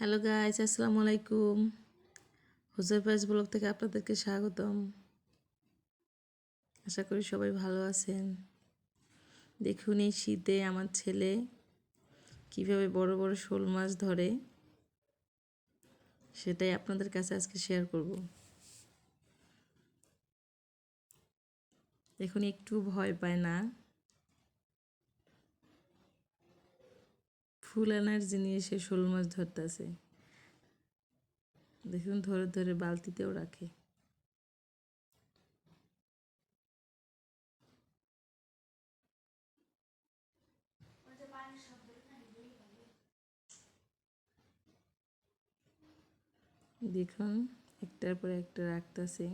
Hello guys আসসালামু আলাইকুম হুজুর ফাইজ ব্লগ থেকে আপনাদেরকে স্বাগতম। আশা করি সবাই ভালো আছেন। দেখুন এই শীতে আমার ছেলে কীভাবে বড় বড় শোল মাছ ধরে, সেটাই আপনাদের কাছে আজকে শেয়ার করব। দেখুন, একটু ভয় পায় না। ফুল এনার্জি নিয়ে সে শোল মাছ ধরতেছে। দেখুন, ধরে ধরে বালতিতেও রাখে। দেখুন, একটার পর একটা রাখতেছে।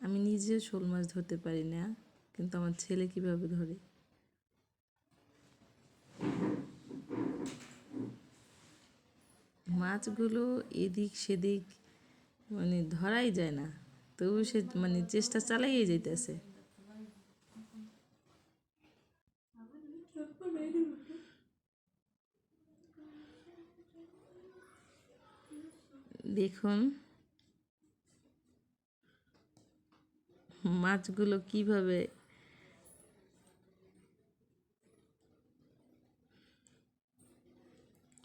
আমি নিজেও শোল মাছ ধরতে পারি না, কিন্তু আমার ছেলে কীভাবে ধরে? মাছগুলো এদিক সেদিক মানে ধরাই যায় না। তবু সে মানে চেষ্টা চালাইয়ে যাইতেছে। দেখুন। মাছগুলো কীভাবে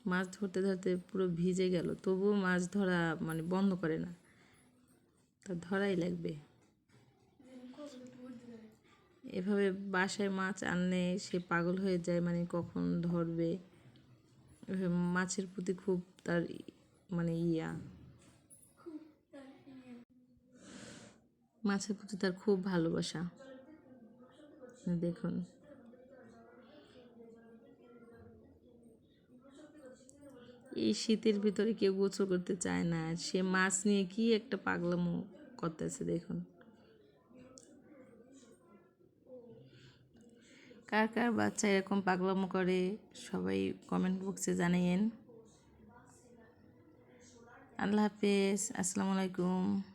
মাছ ধরতে ধরতে পুরো ভিজে গেল, তবুও মাছ ধরা মানে বন্ধ করে না। তা ধরাই লাগবে। এভাবে বাসায় মাছ আনলে সে পাগল হয়ে যায় মানে কখন ধরবে? মাছের প্রতি খুব তার মানে ইয়া। মাছের প্রতি তার খুব ভালোবাসা। দেখুন। এই শীতের ভিতরে কেউ গোসল করতে চায় না। সে মাছ নিয়ে কি একটা পাগলামো করতেছে দেখুন। কার কার বাচ্চা এরকম পাগলামো করে সবাই কমেন্ট বক্সে জানাইয়েন। আল্লাহ হাফেজ, আসসালামু আলাইকুম।